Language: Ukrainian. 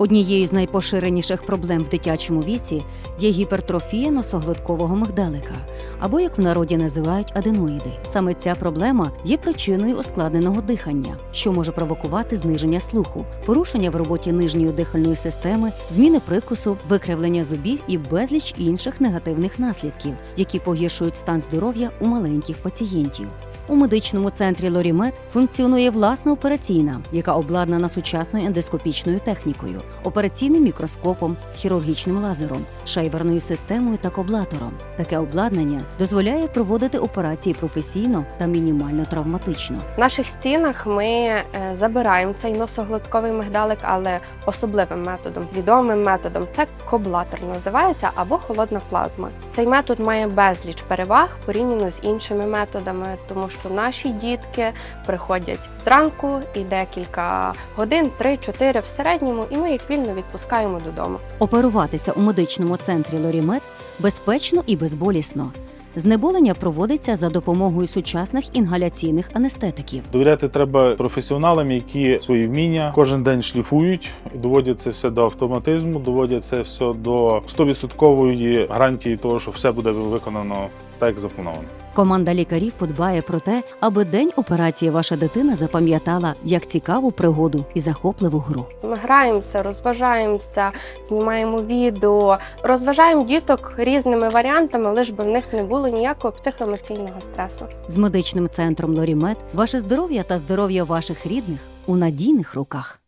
Однією з найпоширеніших проблем в дитячому віці є гіпертрофія носоглоткового мигдалика, або як в народі називають аденоїди. Саме ця проблема є причиною ускладненого дихання, що може провокувати зниження слуху, порушення в роботі нижньої дихальної системи, зміни прикусу, викривлення зубів і безліч інших негативних наслідків, які погіршують стан здоров'я у маленьких пацієнтів. У медичному центрі Лорімед функціонує власна операційна, яка обладнана сучасною ендоскопічною технікою, операційним мікроскопом, хірургічним лазером, шайверною системою та коблатором. Таке обладнання дозволяє проводити операції професійно та мінімально травматично. В наших стінах ми е, забираємо цей носоглотковий мигдалик, але особливим методом, відомим методом це коблатор називається або холодна плазма. Цей метод має безліч переваг порівняно з іншими методами, тому що наші дітки приходять зранку і декілька годин, 3-4 в середньому, і ми їх вільно відпускаємо додому. Оперуватися у медичному центрі Лорімед безпечно і безболісно. Знеболення проводиться за допомогою сучасних інгаляційних анестетиків. Довіряти треба професіоналам, які свої вміння кожен день шліфують, доводять це все до автоматизму, доводять це все до 100% гарантії того, що все буде виконано так, як заплановано. Команда лікарів подбає про те, аби день операції ваша дитина запам'ятала як цікаву пригоду і захопливу гру. Ми граємося, розважаємося, знімаємо відео, розважаємо діток різними варіантами, лиш би в них не було ніякого психоемоційного стресу. З медичним центром Лорімед ваше здоров'я та здоров'я ваших рідних у надійних руках.